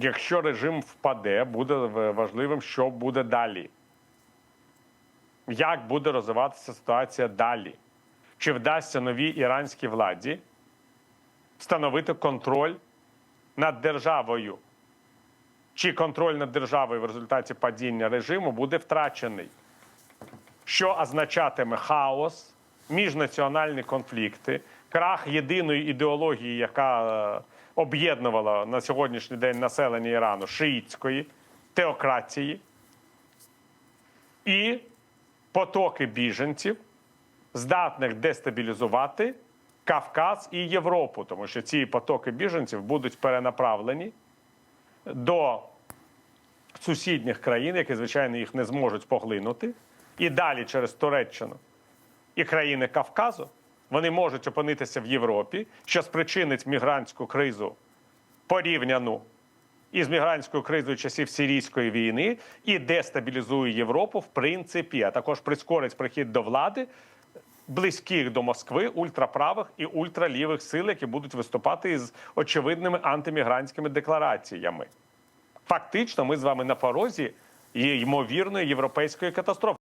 якщо режим впаде, буде важливим, що буде далі. Як буде розвиватися ситуація далі? Чи вдасться новій іранській владі встановити контроль над державою? Чи контроль над державою в результаті падіння режиму буде втрачений? Що означатиме хаос, міжнаціональні конфлікти, крах єдиної ідеології, яка об'єднувала на сьогоднішній день населення Ірану шиїтської теократії, і потоки біженців, здатних дестабілізувати Кавказ і Європу, тому що ці потоки біженців будуть перенаправлені до сусідніх країн, які, звичайно, їх не зможуть поглинути, і далі через Туреччину і країни Кавказу вони можуть опинитися в Європі, що спричинить мігрантську кризу порівняну із мігрантською кризою часів сирійської війни і дестабілізує Європу в принципі, а також прискорить прихід до влади близьких до Москви ультраправих і ультралівих сил, які будуть виступати із очевидними антимігрантськими деклараціями. Фактично, ми з вами на порозі ймовірної європейської катастрофи.